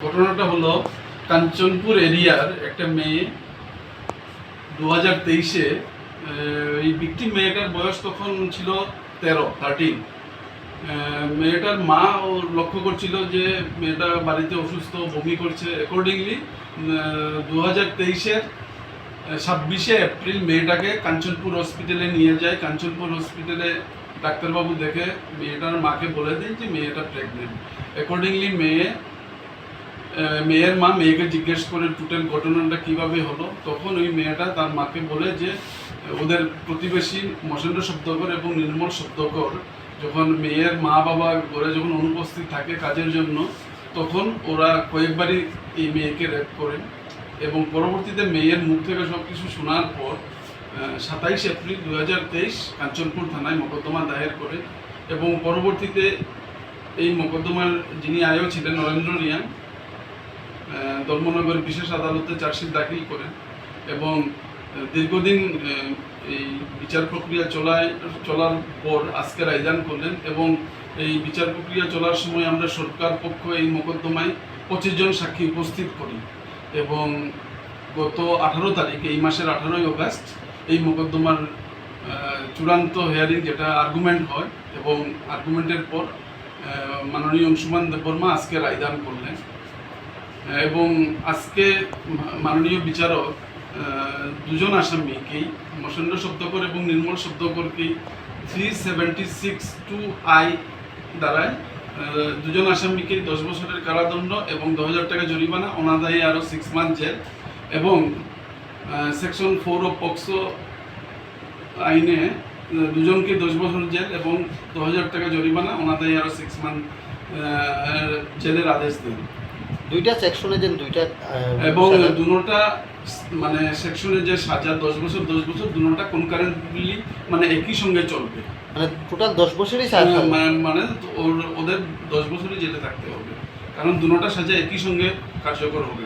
ঘটনাটা হলো, কাঞ্চনপুর এরিয়ার একটা মেয়ে দু হাজার তেইশে এই বিক্টিম মেয়েটার বয়স তখন ছিল তেরো থার্টিন মেয়েটার মা ও লক্ষ্য করছিল যে মেয়েটা বাড়িতে অসুস্থ, বমি করছে। অ্যাকর্ডিংলি দু হাজার তেইশের ছাব্বিশে এপ্রিল মেয়েটাকে কাঞ্চনপুর হসপিটালে নিয়ে যায়। কাঞ্চনপুর হসপিটালে ডাক্তারবাবু দেখে মেয়েটার মাকে বলে দেন যে মেয়েটা প্রেগনেন্ট অ্যাকর্ডিংলি মেয়ে মেয়ের মা মেয়েকে জিজ্ঞেস করে টোটাল ঘটনাটা কীভাবে হলো, তখন ওই মেয়েটা তার মাকে বলে যে, ওদের প্রতিবেশী মহেন্দ্র শব্দকর এবং নির্মল শব্দকর যখন মেয়ের মা বাবা ঘরে যখন অনুপস্থিত থাকে কাজের জন্য, তখন ওরা কয়েকবারই এই মেয়েকে রেপ করেন এবং পরবর্তীতে মেয়ের মুখ থেকে সব কিছু শোনার পর সাতাইশ এপ্রিল দু হাজার তেইশ কাঞ্চনপুর থানায় মোকদ্দমা দায়ের করে এবং পরবর্তীতে এই মোকদ্দমার যিনি আয়ও ছিলেন নরেন্দ্র রিয়াং ধর্মনগর বিশেষ আদালতে চার্জশিট দাখিল করেন এবং দীর্ঘদিন এই বিচার প্রক্রিয়া চলায়, চলার পর আজকে রায়দান করলেন এবং এই বিচার প্রক্রিয়া চলার সময় আমরা সরকার পক্ষ এই মোকদ্দমায় পঁচিশ জন সাক্ষী উপস্থিত করি এবং গত আঠারো তারিখ, এই মাসের আঠারোই আগস্ট এই মোকদ্দমার চূড়ান্ত হেয়ারিং যেটা আর্গুমেন্ট হয় এবং আর্গুমেন্টের পর মাননীয় অংশুমান দেববর্মা আজকে রায়দান করলেন। এবং আজকে মাননীয় বিচারক দুজন আসামিকেই, মসেন্দ্র শব্দকর এবং Nirmal শব্দকরকেই three seventy six two I দ্বারায় দুজন আসামিকে দশ বছরের কারাদণ্ড এবং দশ হাজার টাকা জরিমানা, অনাদায়ী আরও সিক্স মান্থ জেল এবং সেকশন ফোর অফ পক্সো আইনে দুজনকে দশ বছর জেল এবং দশ হাজার টাকা জরিমানা, অনাদায়ী আরও সিক্স মান্থ জেলের আদেশ দেন। দুইটা সেকশনে যে দুইটা এবং দুনোটা মানে সেকশনে যে সাজা দশ বছর দশ বছর দুটোটা কনকারেন্টলি মানে একই সঙ্গে চলবে। মানে টোটাল দশ বছরই সাজা। মানে- মানে ওদের দশ বছরই যেতে থাকতে হবে। কারণ দুটোটা সাজা একই সঙ্গে কার্যকর হবে।